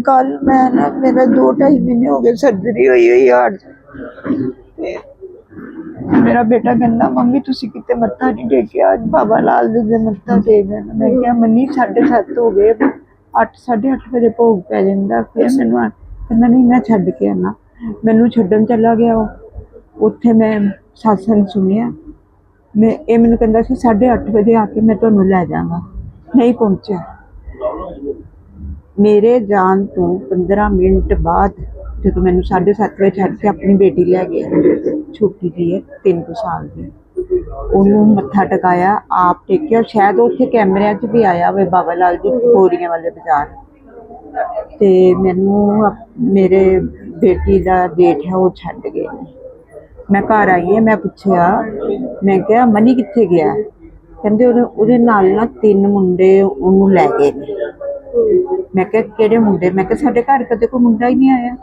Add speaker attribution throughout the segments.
Speaker 1: ਕੱਲ ਮੈਂ ਨਾ ਮੇਰਾ 2.5 ਮਹੀਨੇ ਹੋ ਗਏ ਸਰਜਰੀ ਹੋਈ ਹੋਈ ਹਾਰਟ ਤੇ ਮੇਰਾ ਬੇਟਾ ਕਹਿੰਦਾ, ਮੰਮੀ, ਤੁਸੀਂ ਕਿਤੇ ਮੱਥਾ ਨਹੀਂ ਟੇਕਿਆ। ਅੱਜ ਬਾਬਾ ਲਾਲ ਜੀ ਦੇ ਮੱਥਾ ਟੇਕ ਦੇਣਾ ਮੈਂ ਕਿਹਾ ਮੰਨੀ 7:30 ਹੋ ਗਏ। 8 8:30 ਵਜੇ ਭੋਗ ਪੈ ਜਾਂਦਾ। ਫਿਰ ਮੈਨੂੰ ਕਹਿੰਦਾ ਨਹੀਂ ਮੈਂ ਛੱਡ ਕੇ ਆਣਾ ਮੈਨੂੰ ਛੱਡਣ ਚਲਾ ਗਿਆ ਉਹ। ਉੱਥੇ ਮੈਂ satsang ਸੁਣਿਆ। ਮੈਂ, ਇਹ ਮੈਨੂੰ ਕਹਿੰਦਾ ਸੀ 8:30 ਵਜੇ ਆ ਕੇ ਮੈਂ ਤੁਹਾਨੂੰ ਲੈ ਜਾਵਾਂਗਾ ਨਹੀਂ ਪਹੁੰਚਿਆ। ਮੇਰੇ ਜਾਣ ਤੋਂ 15 ਮਿੰਟ ਬਾਅਦ ਜਦੋਂ ਮੈਨੂੰ 7:30 ਵਜੇ ਛੱਡ ਕੇ ਆਪਣੀ ਬੇਟੀ ਲੈ ਗਿਆ ਛੋਟੀ ਜਿਹੀ ਹੈ 3 ਸਾਲ ਦੀ। ਉਹਨੂੰ ਮੱਥਾ ਟਿਕਾਇਆ, ਆਪ ਟੇਕਿਆ ਸ਼ਾਇਦ ਉੱਥੇ ਕੈਮਰਿਆਂ 'ਚ ਵੀ ਆਇਆ ਹੋਵੇ, ਬਾਬਾ ਲਾਲ ਜੀ ਬੋਰੀਆਂ ਵਾਲੇ ਬਾਜ਼ਾਰ। ਤੇ ਮੈਨੂੰ ਮੇਰੇ ਬੇਟੀ ਦਾ ਡੇਟ ਹੈ, ਉਹ ਛੱਡ ਗਏ ਨੇ। ਮੈਂ ਘਰ ਆਈ ਮੈਂ ਪੁੱਛਿਆ, ਮੈਂ ਕਿਹਾ, ਮਨੀ ਕਿੱਥੇ ਗਿਆ? ਕਹਿੰਦੇ ਉਹਦੇ ਉਹਦੇ ਨਾਲ ਨਾ ਤਿੰਨ ਮੁੰਡੇ ਉਹਨੂੰ ਲੈ ਗਏ ਨੇ। ਮੈਂ ਕਿਹਾ ਕਿਹੜੇ ਮੁੰਡੇ? ਮੈਂ ਕਿਹਾ ਸਾਡੇ ਘਰ ਕਦੇ ਕੋਈ ਮੁੰਡਾ ਹੀ ਨਹੀਂ ਆਇਆ।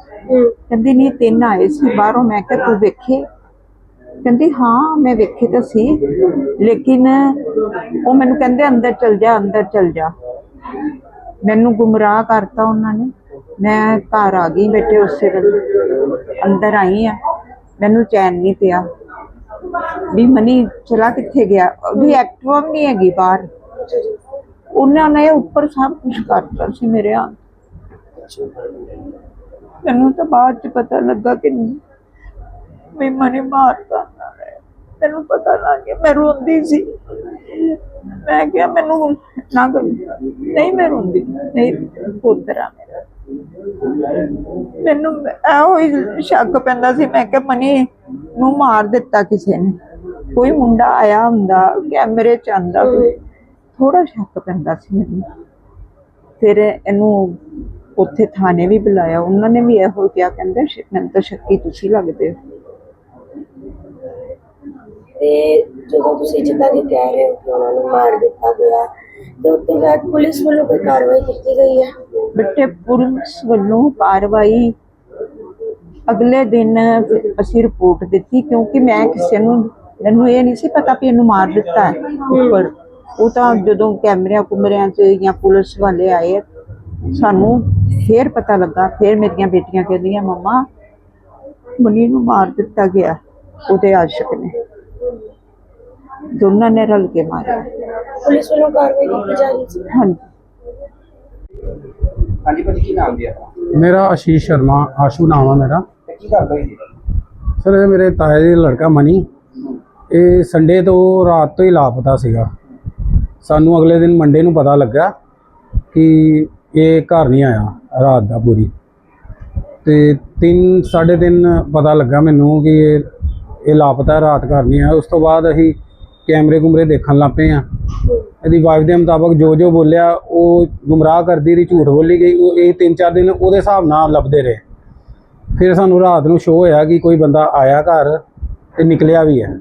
Speaker 1: ਕਹਿੰਦੇ ਨਹੀਂ ਤਿੰਨ ਆਏ ਸੀ ਬਾਹਰੋਂ। ਮੈਂ ਕਿਹਾ ਤੂੰ ਵੇਖੇ? ਕਹਿੰਦੀ ਹਾਂ ਮੈਂ ਵੇਖੇ ਤਾਂ ਸੀ। ਲੇਕਿਨ ਉਹ ਮੈਨੂੰ ਕਹਿੰਦੇ ਅੰਦਰ ਚਲ ਜਾ ਅੰਦਰ ਚਲ ਜਾ। ਮੈਨੂੰ ਗੁੰਮਰਾਹ ਕਰਤਾ ਉਹਨਾਂ ਨੇ। ਮੈਂ ਘਰ ਆ ਗਈ ਬੇਟੇ ਉਸੇ ਵੇਲੇ। ਅੰਦਰ ਆਈ ਆ। ਮੈਨੂੰ ਚੈਨ ਨਹੀਂ ਪਿਆ। ਵੀ ਮਨੀ ਚਲਾ ਕਿੱਥੇ ਗਿਆ? ਉਹਦੀ ਐਕਟਿਵਾ ਵੀ ਨਹੀਂ ਹੈਗੀ ਬਾਹਰ। ਉਹਨਾਂ ਨੇ ਉੱਪਰ ਸਭ ਕੁਝ ਕਰਤਾ ਸੀ ਮੇਰੇ ਹੱਥ। ਮੈਨੂੰ ਤਾਂ ਬਾਅਦ ਚ ਪਤਾ ਲੱਗਾ ਕਿ ਮੈਂ ਮਨੇ ਮਾਰਤਾ ਮੈਨੂੰ ਪਤਾ ਲੱਗ ਗਿਆ, ਮੈਂ ਰੋਂਦੀ ਸੀ। ਮੈਂ ਕਿਹਾ ਮੈਨੂੰ ਨਾ ਕਰ ਨਹੀਂ ਮੈਂ ਰੋਂਦੀ, ਨਹੀਂ, ਪੁੱਤਰਾ ਮੇਰਾ। ਮੈਨੂੰ ਇਹੋ ਹੀ ਸ਼ੱਕ ਪੈਂਦਾ ਸੀ, ਮੈਂ ਕਿਹਾ ਮਨੀ ਨੂੰ ਮਾਰ ਦਿੱਤਾ ਕਿਸੇ ਨੇ। ਕੋਈ ਮੁੰਡਾ ਆਇਆ ਹੁੰਦਾ, ਕੈਮਰੇ ਚ ਆਂਦਾ ਥੋੜਾ ਸ਼ੱਕ ਪੈਂਦਾ ਸੀ ਮੈਨੂੰ। ਫਿਰ ਇਹਨੂੰ ਉੱਥੇ ਥਾਣੇ ਵੀ ਬੁਲਾਇਆ। ਉਹਨਾਂ ਨੇ ਵੀ ਇਹੋ ਕਿਹਾ ਕਹਿੰਦੇ ਮੈਨੂੰ ਤਾਂ ਸ਼ੱਕੀ ਤੁਸੀਂ ਲੱਗਦੇ ਹੋ।
Speaker 2: ਤੇ ਜਦੋਂ ਤੁਸੀਂ ਜਿੱਦਾਂ ਕਿ ਕਹਿ ਰਹੇ ਹੋ ਕਿ ਉਹਨਾਂ ਨੂੰ ਮਾਰ ਦਿੱਤਾ ਗਿਆ ਤੇ ਉਸ ਤੋਂ ਬਾਅਦ ਪੁਲਿਸ ਵੱਲੋਂ ਕੋਈ ਕਾਰਵਾਈ ਕੀਤੀ ਗਈ ਹੈ?
Speaker 1: ਬੱਟੇ ਪੁਲਿਸ ਵੱਲੋਂ ਕਾਰਵਾਈ ਅਗਲੇ ਦਿਨ ਅਸੀਂ ਰਿਪੋਰਟ ਦਿੱਤੀ ਕਿਉਂਕਿ ਮੈਂ ਕਿਸੇ ਨੂੰ ਮੈਨੂੰ ਇਹ ਨਹੀਂ ਸੀ ਪਤਾ ਵੀ ਇਹਨੂੰ ਮਾਰ ਦਿੱਤਾ ਹੈ ਉੱਪਰ। ਉਹ ਤਾਂ ਜਦੋਂ ਕੈਮਰਿਆਂ ਕੁਮਰਿਆਂ 'ਚ ਜਾਂ ਪੁਲਿਸ ਵਾਲੇ ਆਏ ਸਾਨੂੰ ਫੇਰ ਪਤਾ ਲੱਗਾ ਫੇਰ ਮੇਰੀਆਂ ਬੇਟੀਆਂ ਕਹਿੰਦੀਆਂ ਮੰਮਾ ਮਨੀ ਨੂੰ ਮਾਰ ਦਿੱਤਾ ਗਿਆ ਉਹਦੇ ਆਸ਼ਿਕ ਨੇ। ਦੋਨਾਂ ਨੇ ਰਲ ਕੇ ਮਾਰਿਆ।
Speaker 2: ਪੁਲਿਸ ਵੱਲੋਂ ਕਾਰਵਾਈ ਕੀਤੀ ਜਾ ਰਹੀ ਸੀ?
Speaker 1: ਹਾਂਜੀ।
Speaker 3: ਹਾਂਜੀ ਭਾਜੀ ਕੀ ਨਾਮ ਆਪਣਾ?
Speaker 4: ਮੇਰਾ ਆਸ਼ੀਸ਼ ਸ਼ਰਮਾ ਆਸ਼ੂ ਨਾਮ ਆ ਮੇਰਾ।
Speaker 3: ਕੀ ਗੱਲ ਹੋਈ ਜੀ?
Speaker 4: ਸਰ ਇਹ ਮੇਰੇ ਤਾਏ ਦੇ ਲੜਕਾ ਮਨੀ। ਇਹ ਸੰਡੇ ਤੋਂ ਰਾਤ ਤੋਂ ਹੀ ਲਾਪਤਾ ਸੀਗਾ। ਸਾਨੂੰ ਅਗਲੇ ਦਿਨ ਮੰਡੇ ਨੂੰ ਪਤਾ ਲੱਗਾ ਕਿ ਇਹ ਘਰ ਨਹੀਂ ਆਇਆ ਰਾਤ ਦਾ ਪੂਰੀ। ਤੇ 3 3:30 ਪਤਾ ਲੱਗਾ ਮੈਨੂੰ ਕਿ ਇਹ ਇਹ ਲਾਪਤਾ ਹੈ, ਰਾਤ ਘਰ ਨਹੀਂ ਆਇਆ। ਉਸ ਤੋਂ ਬਾਅਦ ਅਸੀਂ ਕੈਮਰੇ ਕੁਮਰੇ ਦੇਖਣ ਲੱਗ ਪਏ ਆ ਇਹਦੀ ਵਾਈਫ ਦੇ ਮੁਤਾਬਕ ਜੋ ਜੋ ਬੋਲਿਆ ਉਹ ਗੁੰਮਰਾਹ ਕਰਦੀ ਰਹੀ ਝੂਠ ਬੋਲੀ ਗਈ। ਉਹ ਇਹ 3-4 ਦਿਨ ਉਹਦੇ ਹਿਸਾਬ ਨਾਲ ਲੱਭਦੇ ਰਹੇ। ਫਿਰ ਸਾਨੂੰ ਰਾਤ ਨੂੰ ਸ਼ੋਅ ਹੋਇਆ ਕਿ ਕੋਈ ਬੰਦਾ ਆਇਆ ਘਰ ਤੇ ਨਿਕਲਿਆ ਵੀ ਹੈ।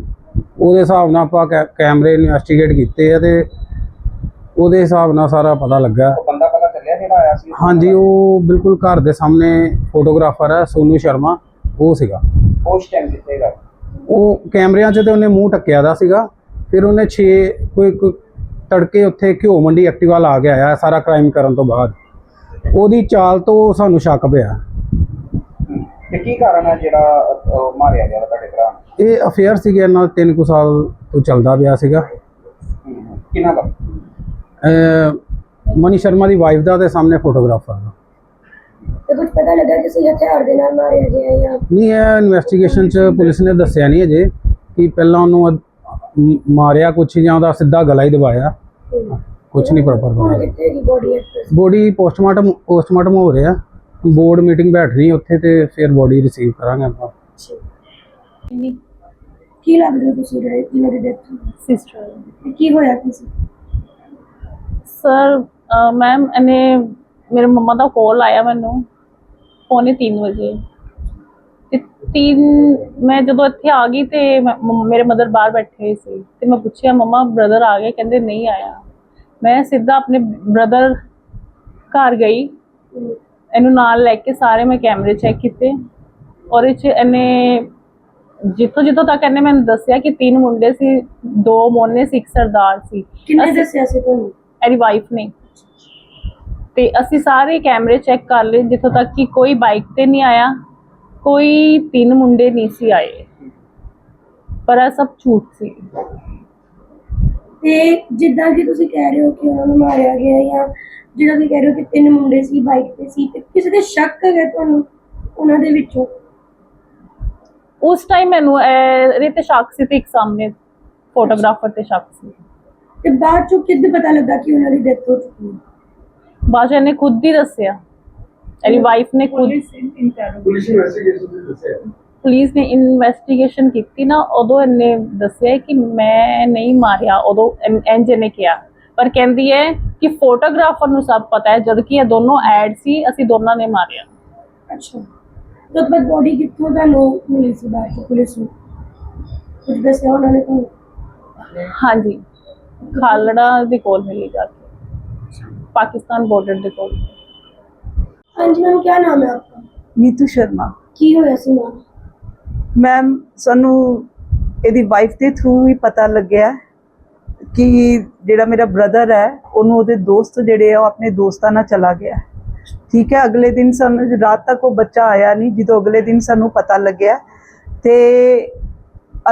Speaker 4: ਉਹਦੇ ਹਿਸਾਬ ਨਾਲ ਆਪਾਂ ਕੈ- ਕੈਮਰੇ ਇਨਵੈਸਟੀਗੇਟ ਕੀਤੇ ਆ ਤੇ ਉਹਦੇ ਹਿਸਾਬ ਨਾਲ ਸਾਰਾ ਪਤਾ ਲੱਗਾ।
Speaker 3: ਉਹ ਬੰਦਾ ਪਤਾ ਚੱਲਿਆ ਜਿਹੜਾ ਆਇਆ ਸੀ?
Speaker 4: ਹਾਂਜੀ ਉਹ ਬਿਲਕੁਲ ਘਰ ਦੇ ਸਾਹਮਣੇ ਫੋਟੋਗ੍ਰਾਫਰ ਹੈ ਸੋਨੂ ਸ਼ਰਮਾ। ਉਹ ਸੀਗਾ।
Speaker 3: ਉਸ ਟਾਈਮ ਕਿੱਥੇ ਹੈਗਾ?
Speaker 4: ਉਹ ਕੈਮਰਿਆਂ 'ਚ ਤੇ ਉਹਨੇ ਮੂੰਹ ਟੱਕਿਆ ਦਾ ਸੀਗਾ। ਫਿਰ ਉਹਨੇ 6 ਕੋਈ ਕੋਈ ਤੜਕੇ ਉੱਥੇ ਘਿਓ ਮੰਡੀ ਐਕਟਿਵਾ ਲਾ ਕੇ ਆਇਆ ਸਾਰਾ ਕ੍ਰਾਈਮ ਕਰਨ ਤੋਂ ਬਾਅਦ। ਉਹਦੀ ਚਾਲ ਤੋਂ ਸਾਨੂੰ ਸ਼ੱਕ ਪਿਆ।
Speaker 3: ਤੇ ਕੀ ਕਾਰਨ ਹੈ ਜਿਹੜਾ ਅਹ, ਮਾਰਿਆ ਗਿਆ ਤੁਹਾਡੇ ਭਰਾ ਨੂੰ?
Speaker 4: ਇਹ ਅਫੇਅਰ ਸੀਗੇ ਦਾ ਤਿੰਨ ਕੁ ਸਾਲ ਤੋਂ ਚੱਲਦਾ ਪਿਆ ਸੀਗਾ।
Speaker 3: ਕਿਹਨਾਂ ਦਾ
Speaker 4: ਮਨੀ ਸ਼ਰਮਾ ਦੀ ਵਾਈਫ ਦਾ ਤੇ ਸਾਹਮਣੇ ਫੋਟੋਗ੍ਰਾਫਰ ਦਾ।
Speaker 2: ਤੇ ਕੁਝ ਪਤਾ ਲੱਗਾ ਕਿਸੇ ਹਥਿਆਰ ਦੇ ਨਾਲ ਮਾਰਿਆ ਗਿਆ ਜਾਂ
Speaker 4: ਨਹੀਂ ਇਹ ਇਨਵੈਸਟੀਗੇਸ਼ਨ ਚ ਪੁਲਿਸ ਨੇ ਦੱਸਿਆ ਨਹੀਂ ਅਜੇ ਕਿ ਪਹਿਲਾਂ ਉਹਨੂੰ ਮਾਰਿਆ ਕੁਛ ਜਾਂ ਉਹਦਾ ਸਿੱਧਾ ਗਲਾ ਹੀ ਦਬਾਇਆ। ਕੁਛ ਨਹੀਂ ਪ੍ਰੋਪਰ
Speaker 2: ਹੁਣ
Speaker 4: ਬਣਾਇਆ
Speaker 2: ਕਿੱਥੇ ਦੀ ਬੋਡੀ ਹੈ
Speaker 4: ਬੋਡੀ ਪੋਸਟਮਾਰਟਮ ਪੋਸਟਮਾਰਟਮ ਹੋ ਰਿਹਾ। ਬੋਰਡ ਮੀਟਿੰਗ ਬੈਠ ਰਹੀ ਉੱਥੇ ਤੇ ਫਿਰ ਬੋਡੀ ਰਿਸੀਵ ਕਰਾਂਗੇ ਆਪਾਂ।
Speaker 2: ਕੀ ਲੱਗਦਾ ਤੁਸੀਂ ਜਿਹੜੇ ਜਿਹਨਾਂ ਦੀ ਡੈਥ
Speaker 5: ਸਿਸਟਰ
Speaker 2: ਕੀ ਹੋਇਆ ਕਿਸੇ
Speaker 5: ਸਰ ਮੈਮ ਇਹਨੇ ਮੇਰੇ ਮੰਮਾ ਦਾ ਕਾਲ ਆਇਆ ਮੈਨੂੰ ਪੌਣੇ 3 ਵਜੇ। ਤੇ 3 ਮੈਂ ਜਦੋਂ ਇੱਥੇ ਆ ਗਈ ਤੇ ਮੇਰੇ ਮਦਰ ਬਾਹਰ ਬੈਠੇ ਹੋਏ ਸੀ। ਤੇ ਮੈਂ ਪੁੱਛਿਆ ਮੰਮਾ ਬ੍ਰਦਰ ਆ ਗਏ? ਕਹਿੰਦੇ ਨਹੀਂ ਆਇਆ। ਮੈਂ ਸਿੱਧਾ ਆਪਣੇ ਬ੍ਰਦਰ ਘਰ ਗਈ। ਇਹਨੂੰ ਨਾਲ ਲੈ ਕੇ ਸਾਰੇ ਮੈਂ ਕੈਮਰੇ ਚੈੱਕ ਕੀਤੇ। ਔਰ ਇਹ ਚ ਇਹਨੇ ਜਿੱਥੋਂ ਜਿੱਥੋਂ ਤੱਕ ਇਹਨੇ ਮੈਨੂੰ ਦੱਸਿਆ ਕਿ ਤਿੰਨ ਮੁੰਡੇ ਸੀ ਦੋ ਮੋਨੇ ਸੀ ਇੱਕ ਸਰਦਾਰ ਸੀ।
Speaker 2: ਕਿੰਨੇ ਦੱਸਿਆ ਸੀ ਤੁਹਾਨੂੰ?
Speaker 5: ਇਹਦੀ ਵਾਈਫ ਨੇ। ਤੇ ਅਸੀਂ ਸਾਰੇ ਕੈਮਰੇ ਚੈੱਕ ਕਰ ਲਏ ਜਿੱਥੋਂ ਤੱਕ ਕਿ ਕੋਈ ਬਾਈਕ ਤੇ ਨਹੀਂ ਆਇਆ ਕੋਈ ਤਿੰਨ ਮੁੰਡੇ ਨਹੀਂ ਸੀ ਆਏ। ਪਰ ਇਹ ਸਭ ਝੂਠ ਸੀ।
Speaker 2: ਤੇ ਜਿੱਦਾਂ ਕਿ ਤੁਸੀਂ ਕਹਿ ਰਹੇ ਹੋ ਕਿ ਉਹਨਾਂ ਨੂੰ ਮਾਰਿਆ ਗਿਆ ਜਾਂ ਜਿਹੜਾ ਤੁਸੀਂ ਕਹਿ ਰਹੇ ਹੋ ਕਿ ਤਿੰਨ ਮੁੰਡੇ ਸੀ ਬਾਈਕ ਤੇ ਸੀ ਤੇ ਕਿਸੇ ਦੇ ਸ਼ੱਕ ਹੈਗਾ ਤੁਹਾਨੂੰ ਉਹਨਾਂ ਦੇ ਵਿੱਚੋਂ?
Speaker 5: ਉਸ ਟਾਈਮ ਮੈਨੂੰ ਇਹ- ਇਹਦੇ ਤੇ ਸ਼ੱਕ ਸੀ ਤੇ ਇੱਕ ਸਾਹਮਣੇ ਫੋਟੋਗ੍ਰਾਫਰ ਤੇ ਸ਼ੱਕ ਸੀ।
Speaker 2: ਤੇ ਬਾਅਦ ਚੋਂ ਕਿੱਦ ਪਤਾ ਲੱਗਾ ਕਿ ਉਹਨਾਂ ਦੀ ਡੈਥ ਹੋ ਚੁੱਕੀ ਹੈ?
Speaker 5: ਬਾਅਦ 'ਚ ਇਹਨੇ ਖੁਦ ਹੀ ਦੱਸਿਆ। ਇਹਦੀ ਵਾਈਫ ਨੇ ਖੁਦ ਪੁਲਿਸ ਨੇ ਇਨਵੈਸਟੀਗੇਸ਼ਨ ਕੀਤੀ ਨਾ ਉਦੋਂ ਇਹਨੇ ਦੱਸਿਆ ਕਿ ਮੈਂ ਨਹੀਂ ਮਾਰਿਆ ਉਦੋਂ ਐਨਜੇ ਨੇ ਕਿਹਾ। ਪਰ ਕਹਿੰਦੀ ਹੈ ਕਿ ਫੋਟੋਗ੍ਰਾਫਰ ਨੂੰ ਸਭ ਪਤਾ ਹੈ ਜਦ ਕਿ ਇਹ ਦੋਨੋਂ ਐਡ ਸੀ ਅਸੀਂ ਦੋਨਾਂ ਨੇ ਮਾਰਿਆ।
Speaker 2: ਅੱਛਾ। ਜਦ ਤੱਕ ਬੋਡੀ ਕਿੱਥੋਂ ਦਾ ਨੋ ਮਿਲੀ ਸੀ ਬਾਅਦ ਚ ਪੁਲਿਸ ਨੂੰ? ਕੁਝ ਦੱਸਿਆ ਉਹਨਾਂ ਨੇ ਤੁਹਾਨੂੰ?
Speaker 5: ਹਾਂਜੀ। ਖਾਲੜਾ ਦੇ ਕੋਲ ਮਿਲੀ ਜਾ ਕੇ। ਪਾਕਿਸਤਾਨ ਬਾਰਡਰ ਦੇ ਕੋਲ।
Speaker 2: ਹਾਂਜੀ ਮੈਮ ਕੀ ਨਾਮ ਹੈ ਆਪਕਾ?
Speaker 6: ਨੀਤੂ ਸ਼ਰਮਾ।
Speaker 2: ਕੀ ਹੋਇਆ ਸੀ ਮੈਮ
Speaker 6: ਮੈਮ ਸਾਨੂੰ ਇਹਦੀ ਵਾਈਫ ਦੇ ਥਰੂ ਹੀ ਪਤਾ ਲੱਗਿਆ ਕਿ ਜਿਹੜਾ ਮੇਰਾ ਬ੍ਰਦਰ ਹੈ ਉਹਨੂੰ ਉਹਦੇ ਦੋਸਤ ਜਿਹੜੇ ਆ ਉਹ ਆਪਣੇ ਦੋਸਤਾਂ ਨਾਲ ਚਲਾ ਗਿਆ। ਠੀਕ ਹੈ ਅਗਲੇ ਦਿਨ ਸਾਨੂੰ ਰਾਤ ਤੱਕ ਉਹ ਬੱਚਾ ਆਇਆ ਨਹੀਂ ਜਦੋਂ ਅਗਲੇ ਦਿਨ ਸਾਨੂੰ ਪਤਾ ਲੱਗਿਆ ਤੇ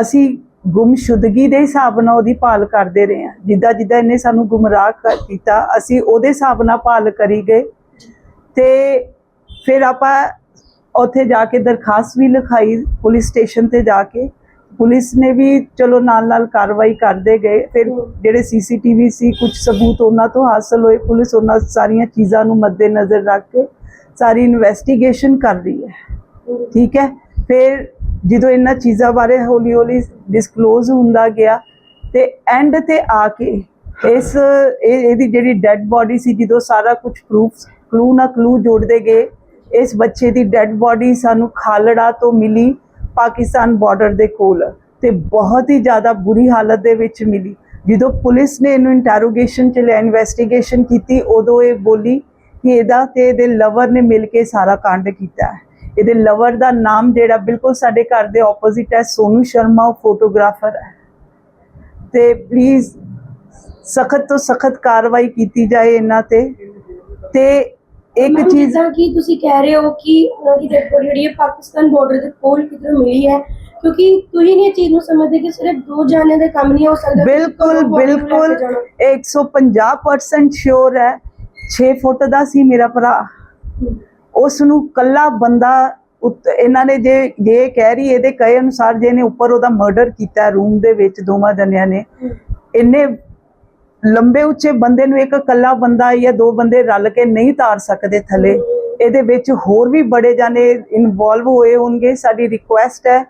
Speaker 6: ਅਸੀਂ ਗੁੰਮਸ਼ੁਦਗੀ ਦੇ ਹਿਸਾਬ ਨਾਲ ਉਹਦੀ ਭਾਲ ਕਰਦੇ ਰਹੇ ਹਾਂ। ਜਿੱਦਾਂ ਜਿੱਦਾਂ ਇਹਨੇ ਸਾਨੂੰ ਗੁੰਮਰਾਹ ਕਰ ਕੀਤਾ, ਅਸੀਂ ਉਹਦੇ ਹਿਸਾਬ ਨਾਲ ਭਾਲ ਕਰੀ ਗਏ। ਤੇ ਫਿਰ ਆਪਾਂ ਉੱਥੇ ਜਾ ਕੇ ਦਰਖਾਸਤ ਵੀ ਲਿਖਾਈ, ਪੁਲਿਸ ਸਟੇਸ਼ਨ ਤੇ ਜਾ ਕੇ। ਪੁਲਿਸ ਨੇ ਵੀ ਚਲੋ ਨਾਲ ਨਾਲ ਕਾਰਵਾਈ ਕਰਦੇ ਗਏ। ਫਿਰ ਜਿਹੜੇ ਸੀਸੀਟੀਵੀ ਸੀ, ਕੁਝ ਸਬੂਤ ਉਹਨਾਂ ਤੋਂ ਹਾਸਲ ਹੋਏ। ਪੁਲਿਸ ਉਹਨਾਂ ਸਾਰੀਆਂ ਚੀਜ਼ਾਂ ਨੂੰ ਮੱਦੇਨਜ਼ਰ ਰੱਖ ਕੇ ਸਾਰੀ ਇਨਵੈਸਟੀਗੇਸ਼ਨ ਕਰ ਰਹੀ ਹੈ। ਠੀਕ ਹੈ? ਫਿਰ ਜਦੋਂ ਇਹਨਾਂ ਚੀਜ਼ਾਂ ਬਾਰੇ ਹੌਲੀ ਹੌਲੀ ਡਿਸਕਲੋਜ਼ ਹੁੰਦਾ ਗਿਆ ਤੇ ਐਂਡ ਤੇ ਆ ਕੇ ਇਸ, ਇਹ- ਇਹਦੀ ਜਿਹੜੀ ਡੈੱਡ ਬੋਡੀ ਸੀ, ਜਦੋਂ ਸਾਰਾ ਕੁਝ ਪ੍ਰੂਫ ਕਲੂ ਨਾ ਕਲੂ ਜੋੜਦੇ ਗਏ, ਇਸ ਬੱਚੇ ਦੀ ਡੈੱਡ ਬੋਡੀ ਸਾਨੂੰ ਖਾਲੜਾ ਤੋਂ ਮਿਲੀ ਪਾਕਿਸਤਾਨ ਬਾਰਡਰ ਦੇ ਕੋਲ ਤੇ ਬਹੁਤ ਹੀ ਜ਼ਿਆਦਾ ਬੁਰੀ ਹਾਲਤ ਦੇ ਵਿੱਚ ਮਿਲੀ। ਜਦੋਂ ਪੁਲਿਸ ਨੇ ਇਹਨੂੰ ਇੰਟਰੋਗੇਸ਼ਨ ਚ ਲਿਆ ਇਨਵੈਸਟੀਗੇਸ਼ਨ ਕੀਤੀ, ਉਦੋਂ ਇਹ ਬੋਲੀ ਕਿ ਇਹਦਾ ਤੇ ਇਹਦੇ ਲਵਰ ਨੇ ਮਿਲ ਕੇ ਸਾਰਾ ਕਾਂਡ ਕੀਤਾ। ਹੈ ਇਹਦੇ ਲਵਰ ਦਾ ਨਾਮ ਜਿਹੜਾ ਬਿਲਕੁਲ ਸਾਡੇ ਘਰ ਦੇ ਆਪੋਜ਼ਿਟ ਹੈ ਸੋਨੂ ਸ਼ਰਮਾ ਉਹ ਫੋਟੋਗ੍ਰਾਫਰ ਹੈ। ਤੇ ਪਲੀਜ਼ ਸਖਤ ਤੋਂ ਸਖਤ ਕਾਰਵਾਈ ਕੀਤੀ ਜਾਏ ਇਹਨਾਂ ਤੇ। ਤੇ ਇੱਕ ਚੀਜ਼
Speaker 2: ਜਿੱਦਾਂ ਕਿ ਤੁਸੀਂ ਕਹਿ ਰਹੇ ਹੋ ਕਿ ਉਹਨਾਂ ਦੀ ਡੈਡ ਬੋਡੀ ਜਿਹੜੀ ਹੈ ਪਾਕਿਸਤਾਨ ਬਾਰਡਰ ਦੇ ਕੋਲ ਕਿਧਰੋਂ ਮਿਲੀ ਹੈ ਕਿਉਂਕਿ ਤੁਸੀਂ ਨਹੀਂ ਇਹ ਚੀਜ਼ ਨੂੰ ਸਮਝਦੇ ਕਿ ਸਿਰਫ ਦੋ ਜਾਣਿਆਂ ਦਾ ਕੰਮ ਨਹੀਂ ਹੋ ਸਕਦਾ
Speaker 6: ਬਿਲਕੁਲ ਬਿਲਕੁਲ।
Speaker 2: ਜਾਣਾ।
Speaker 6: 150% ਸ਼ੋਰ ਹੈ। 6 ਫੁੱਟ ਦਾ ਸੀ ਮੇਰਾ ਭਰਾ। ਉਸ ਨੂੰ ਕੱਲਾ ਬੰਦਾ ਉੱਤ- ਇਹਨਾਂ ਨੇ ਜੇ ਜੇ ਕਹਿ ਰਹੀ, ਇਹਦੇ ਕਹੇ ਅਨੁਸਾਰ ਜੇ ਨੇ ਉੱਪਰ ਉਹਦਾ ਮਰਡਰ ਕੀਤਾ ਰੂਮ ਦੇ ਵਿੱਚ ਦੋਵਾਂ ਜਣਿਆਂ ਨੇ, ਇੰਨੇ ਲੰਬੇ ਉੱਚੇ ਬੰਦੇ ਨੂੰ ਇੱਕ ਇਕੱਲਾ ਬੰਦਾ ਜਾਂ ਦੋ ਬੰਦੇ ਰਲ ਕੇ ਨਹੀਂ ਤਾਰ ਸਕਦੇ ਥੱਲੇ, ਇਹਦੇ ਵਿੱਚ ਹੋਰ ਵੀ ਬੜੇ ਜਾਣੇ ਇਨਵੋਲਵ ਹੋਏ ਹੋਣਗੇ, ਸਾਡੀ ਰਿਕੁਐਸਟ ਹੈ।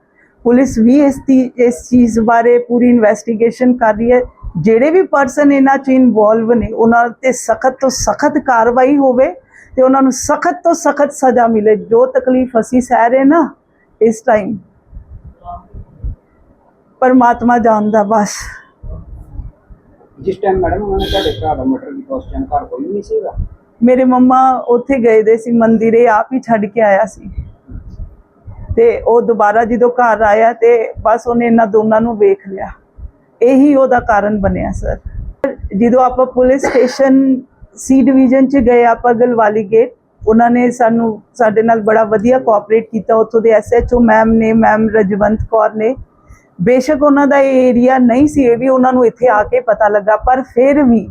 Speaker 6: ਪੁਲਿਸ ਵੀ ਇਸ ਦੀ ਇਸ ਚੀਜ਼ ਬਾਰੇ ਪੂਰੀ ਇਨਵੈਸਟੀਗੇਸ਼ਨ ਕਰ ਰਹੀ ਹੈ। ਜਿਹੜੇ ਵੀ ਪਰਸਨ ਇਹਨਾਂ 'ਚ ਇਨਵੋਲਵ ਨੇ, ਉਹਨਾਂ ਤੇ ਸਖਤ ਤੋਂ ਸਖਤ ਕਾਰਵਾਈ ਹੋਵੇ ਤੇ ਉਹਨਾਂ ਨੂੰ ਸਖਤ ਤੋਂ ਸਖਤ ਸਜ਼ਾ ਮਿਲੇ। ਜੋ ਤਕਲੀਫ ਅਸੀਂ ਸਹਿ ਰਹੇ ਨਾ ਇਸ ਟਾਈਮ ਪਰਮਾਤਮਾ ਜਾਣਦਾ ਬਸ।
Speaker 3: ਜਿਸ ਟਾਈਮ ਮੈਡਮ ਉਹਨਾਂ ਨੇ ਤੁਹਾਡੇ ਭਰਾ ਦਾ ਮਰਡਰ ਕੀਤਾ ਉਸ ਟਾਈਮ ਘਰ ਕੋਈ ਨਹੀਂ ਸੀਗਾ?
Speaker 6: ਮੇਰੇ ਮੰਮਾ ਉੱਥੇ ਗਏ ਦੇ ਸੀ ਮੰਦਿਰੇ ਆਪ ਹੀ ਛੱਡ ਕੇ ਆਇਆ ਸੀ। ਤੇ ਉਹ ਦੁਬਾਰਾ ਜਦੋਂ ਘਰ ਆਇਆ ਤੇ ਬਸ ਉਹਨੇ ਇਹਨਾਂ ਦੋਨਾਂ ਨੂੰ ਵੇਖ ਲਿਆ। ਇਹੀ ਉਹਦਾ ਕਾਰਨ ਬਣਿਆ ਸਰ। ਜਦੋਂ ਆਪਾਂ ਪੁਲਿਸ ਸਟੇਸ਼ਨ ਸੀ ਡਿਵੀਜ਼ਨ ਚ ਗਏ ਆਪਾਂ ਗਲਵਾਲੀ ਗੇਟ ਉਹਨਾਂ ਨੇ ਸਾਨੂੰ, ਸਾਡੇ ਨਾਲ ਬੜਾ ਵਧੀਆ ਕੋਆਪਰੇਟ ਕੀਤਾ ਉੱਥੋਂ ਦੇ ਐਸਐਚਓ ਮੈਮ ਨੇ ਮੈਮ ਰਜਵੰਤ ਕੌਰ ਨੇ। ਬੇਸ਼ੱਕ ਉਹਨਾਂ ਦਾ ਇਹ ਏਰੀਆ ਨਹੀਂ ਸੀ, ਇਹ ਵੀ ਉਹਨਾਂ ਨੂੰ ਇੱਥੇ ਆ ਕੇ ਪਤਾ ਲੱਗਾ, ਪਰ ਫਿਰ ਵੀ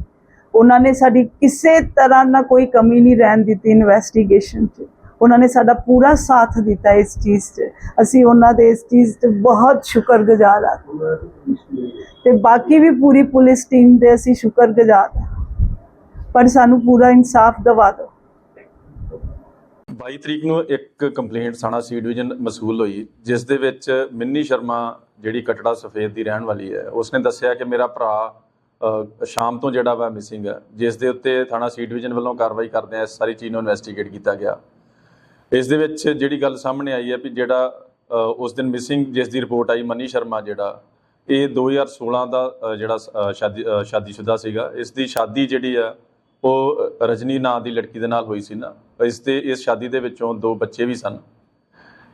Speaker 6: ਉਹਨਾਂ ਨੇ ਸਾਡੀ ਕਿਸੇ ਤਰ੍ਹਾਂ ਨਾਲ ਕੋਈ ਕਮੀ ਨਹੀਂ ਰਹਿਣ ਦਿੱਤੀ ਇਨਵੈਸਟੀਗੇਸ਼ਨ 'ਚ। ਉਹਨਾਂ ਨੇ ਸਾਡਾ ਪੂਰਾ ਸਾਥ ਦਿੱਤਾ ਇਸ ਚੀਜ਼ 'ਚ। ਅਸੀਂ ਉਹਨਾਂ ਦੇ ਇਸ ਚੀਜ਼ 'ਤੇ ਬਹੁਤ ਸ਼ੁਕਰਗੁਜ਼ਾਰ ਹਾਂ। ਤੇ ਬਾਕੀ ਵੀ ਪੂਰੀ ਪੁਲਿਸ ਟੀਮ ਦੇ ਅਸੀਂ ਸ਼ੁਕਰਗੁਜ਼ਾਰ ਹਾਂ। ਪਰ ਸਾਨੂੰ ਪੂਰਾ ਇਨਸਾਫ ਦਿਵਾ ਦਿਓ।
Speaker 7: 22 ਤਰੀਕ ਨੂੰ ਇੱਕ ਕੰਪਲੇਂਟ ਸਾਣਾ ਸੀ ਡਿਵੀਜ਼ਨ ਮਸੂਲ ਹੋਈ ਜਿਸ ਦੇ ਵਿੱਚ ਮਿੰਨੀ ਸ਼ਰਮਾ ਜਿਹੜੀ ਕਟੜਾ ਸਫੇਦ ਦੀ ਰਹਿਣ ਵਾਲੀ ਹੈ ਉਸਨੇ ਦੱਸਿਆ ਕਿ ਮੇਰਾ ਭਰਾ ਸ਼ਾਮ ਤੋਂ ਜਿਹੜਾ ਵਾ ਮਿਸਿੰਗ ਹੈ ਜਿਸ ਦੇ ਉੱਤੇ ਥਾਣਾ ਸੀ ਡਿਵੀਜ਼ਨ ਵੱਲੋਂ ਕਾਰਵਾਈ ਕਰਦੇ ਆ ਇਸ ਸਾਰੀ ਚੀਜ਼ ਨੂੰ ਇਨਵੈਸਟੀਗੇਟ ਕੀਤਾ ਗਿਆ। ਇਸ ਦੇ ਵਿੱਚ ਜਿਹੜੀ ਗੱਲ ਸਾਹਮਣੇ ਆਈ ਹੈ ਵੀ ਜਿਹੜਾ ਉਸ ਦਿਨ ਮਿਸਿੰਗ ਜਿਸ ਦੀ ਰਿਪੋਰਟ ਆਈ ਮਨੀ ਸ਼ਰਮਾ ਜਿਹੜਾ ਇਹ 2016 ਦਾ ਜਿਹੜਾ ਸ਼ਾਦੀ ਅ, ਸ਼ਾਦੀशुदा ਸੀਗਾ ਇਸ ਦੀ ਸ਼ਾਦੀ ਜਿਹੜੀ ਆ ਉਹ ਰਜਨੀ ਨਾਂ ਦੀ ਲੜਕੀ ਦੇ ਨਾਲ ਹੋਈ ਸੀ ਨਾ। ਇਸ ਤੇ ਇਸ ਸ਼ਾਦੀ ਦੇ ਵਿੱਚੋਂ ਦੋ ਬੱਚੇ ਵੀ ਸਨ।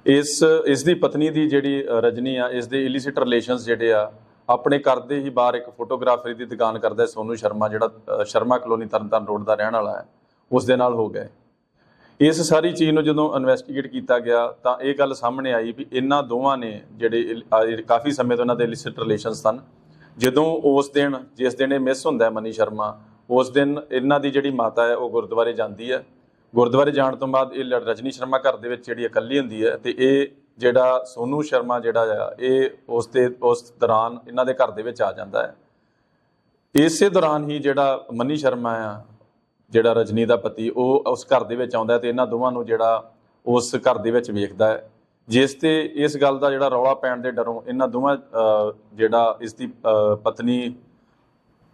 Speaker 7: ਇਸ ਇਸ ਦੀ ਪਤਨੀ ਦੀ ਜਿਹੜੀ ਰਜਨੀ ਆ, ਇਸ ਦੇ ਇਲਿਸਿਟ ਰਿਲੇਸ਼ਨਸ ਜਿਹੜੇ ਆ, ਆਪਣੇ ਘਰ ਦੇ ਹੀ ਬਾਹਰ ਇੱਕ ਫੋਟੋਗ੍ਰਾਫਰੀ ਦੀ ਦੁਕਾਨ ਕਰਦਾ ਹੈ ਸੋਨੂ ਸ਼ਰਮਾ, ਜਿਹੜਾ ਸ਼ਰਮਾ ਕਲੋਨੀ ਤਰਨਤਾਰਨ ਰੋਡ ਦਾ ਰਹਿਣ ਵਾਲਾ ਹੈ। ਉਸ ਦੇ ਨਾਲ ਹੋ ਗਏ। ਇਸ ਸਾਰੀ ਚੀਜ਼ ਨੂੰ ਜਦੋਂ ਇਨਵੈਸਟੀਗੇਟ ਕੀਤਾ ਗਿਆ, ਤਾਂ ਇਹ ਗੱਲ ਸਾਹਮਣੇ ਆਈ ਵੀ ਇਹਨਾਂ ਦੋਵਾਂ ਨੇ ਜਿਹੜੇ ਕਾਫੀ ਸਮੇਂ ਤੋਂ ਇਹਨਾਂ ਦੇ ਇਲਿਸਿਟ ਰਿਲੇਸ਼ਨ ਸਨ। ਜਦੋਂ ਉਸ ਦਿਨ, ਜਿਸ ਦਿਨ ਇਹ ਮਿਸ ਹੁੰਦਾ ਮਨੀ ਸ਼ਰਮਾ ਉਸ ਦਿਨ ਇਹਨਾਂ ਦੀ ਜਿਹੜੀ ਮਾਤਾ ਹੈ, ਉਹ ਗੁਰਦੁਆਰੇ ਜਾਂਦੀ ਹੈ। ਗੁਰਦੁਆਰੇ ਜਾਣ ਤੋਂ ਬਾਅਦ ਇਹ ਲ- ਰਜਨੀ ਸ਼ਰਮਾ ਘਰ ਦੇ ਵਿੱਚ ਜਿਹੜੀ ਇਕੱਲੀ ਹੁੰਦੀ ਹੈ ਤੇ ਇਹ ਜਿਹੜਾ ਸੋਨੂ ਸ਼ਰਮਾ ਜਿਹੜਾ ਆ, ਇਹ ਉਸ ਦੇ ਉਸ ਦੌਰਾਨ ਇਹਨਾਂ ਦੇ ਘਰ ਦੇ ਵਿੱਚ ਆ ਜਾਂਦਾ ਹੈ। ਇਸੇ ਦੌਰਾਨ ਹੀ ਜਿਹੜਾ ਮਨੀ ਸ਼ਰਮਾ ਆ, ਜਿਹੜਾ ਰਜਨੀ ਦਾ ਪਤੀ, ਉਹ ਉਸ ਘਰ ਦੇ ਵਿੱਚ ਆਉਂਦਾ ਹੈ ਤੇ ਇਹਨਾਂ ਦੋਵਾਂ ਨੂੰ ਜਿਹੜਾ ਉਸ ਘਰ ਦੇ ਵਿੱਚ ਵੇਖਦਾ ਹੈ। ਜਿਸ ਤੇ ਇਸ ਗੱਲ ਦਾ ਜਿਹੜਾ ਰੌਲਾ ਪੈਣ ਦੇ ਡਰੋਂ ਇਹਨਾਂ ਦੋਵਾਂ ਜਿਹੜਾ ਇਸ ਦੀ ਪਤਨੀ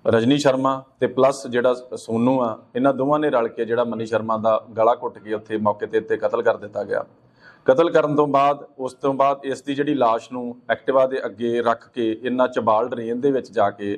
Speaker 7: ਰਜਨੀ ਸ਼ਰਮਾ ਤੇ ਪਲੱਸ ਜਿਹੜਾ ਸੋਨੂ ਆ, ਇਹਨਾਂ ਦੋਵਾਂ ਨੇ ਰਲ ਕੇ ਜਿਹੜਾ ਮਨੀ ਸ਼ਰਮਾ ਦਾ ਗਲਾ ਘੁੱਟ ਕੇ ਉੱਥੇ ਮੌਕੇ ਤੇ ਉੱਤੇ ਕਤਲ ਕਰ ਦਿੱਤਾ ਗਿਆ। ਕਤਲ ਕਰਨ ਤੋਂ ਬਾਅਦ, ਉਸ ਤੋਂ ਬਾਅਦ ਇਸ ਦੀ ਜਿਹੜੀ ਲਾਸ਼ ਨੂੰ ਐਕਟਿਵਾ ਦੇ ਅੱਗੇ ਰੱਖ ਕੇ ਇਹਨਾਂ ਚਬਾਲ ਡਰੇਨ ਦੇ ਵਿੱਚ ਜਾ ਕੇ